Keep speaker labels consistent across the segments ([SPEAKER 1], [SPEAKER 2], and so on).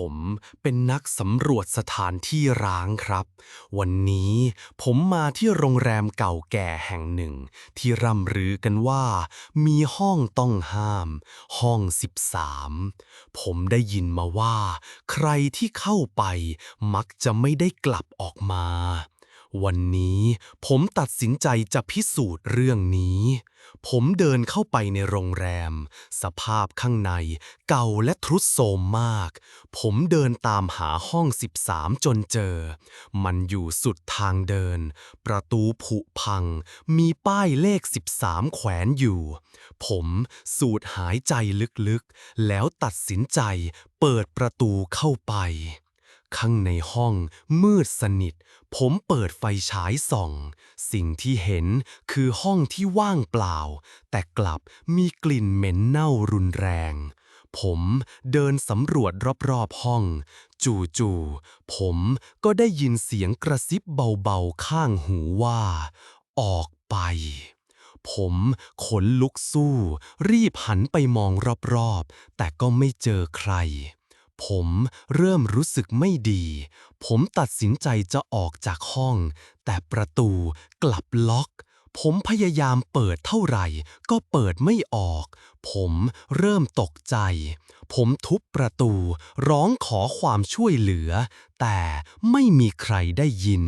[SPEAKER 1] ผมเป็นนักสำรวจสถานที่ร้างครับ วันนี้ผมมาที่โรงแรมเก่าแก่แห่งหนึ่ง ที่ร่ำรือกันว่า มีห้องต้องห้าม ห้อง 13 ผมได้ยินมาว่า ใครที่เข้าไปมักจะไม่ได้กลับออกมา วันนี้ผมตัดสินใจจะพิสูจน์เรื่องนี้ ผมเดินเข้าไปในโรงแรม สภาพข้างในเก่าและทรุดโทรมมาก ผมเดินตามหาห้อง 13 จนเจอ มันอยู่สุดทางเดิน ประตูผุพัง มีป้ายเลข 13 แขวนอยู่ ผมสูดหายใจลึกๆ แล้วตัดสินใจเปิดประตูเข้าไป ข้างในห้องมืดสนิท ผมเปิดไฟฉายส่อง สิ่งที่เห็นคือห้องที่ว่างเปล่า แต่กลับมีกลิ่นเหม็นเน่ารุนแรง ผมเดินสำรวจรอบๆห้อง จู่ๆผมก็ได้ยินเสียงกระซิบเบาๆข้างหูว่า ออกไป ผมขนลุกสู้ รีบหันไปมองรอบๆ แต่ก็ไม่เจอใคร ผมเริ่มรู้สึกไม่ดี ผมตัดสินใจจะออกจากห้อง แต่ประตูกลับล็อก ผมพยายามเปิดเท่าไหร่ก็เปิดไม่ออก ผมเริ่มตกใจ ผมทุบประตูร้องขอความช่วยเหลือ แต่ไม่มีใครได้ยิน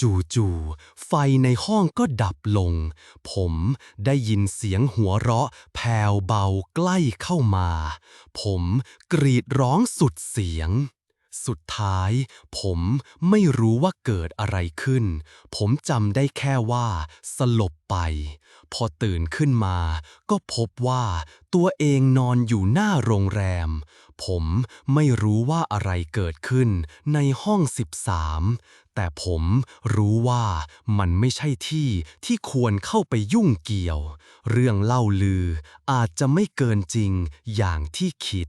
[SPEAKER 1] จู่ๆ ไฟในห้องก็ดับลง ผมได้ยินเสียงหัวเราะแผ่วเบาใกล้เข้ามา ผมกรีดร้องสุดเสียง สุดท้าย ผมไม่รู้ว่าเกิดอะไรขึ้น ผมจำได้แค่ว่า สลบไป พอตื่นขึ้นมา ก็พบว่าตัวเองนอนอยู่หน้าโรงแรม ผมไม่รู้ว่าอะไรเกิดขึ้นในห้อง 13 แต่ผมรู้ว่ามันไม่ใช่ที่ที่ควรเข้าไปยุ่งเกี่ยว เรื่องเล่าลืออาจจะไม่เกินจริงอย่างที่คิด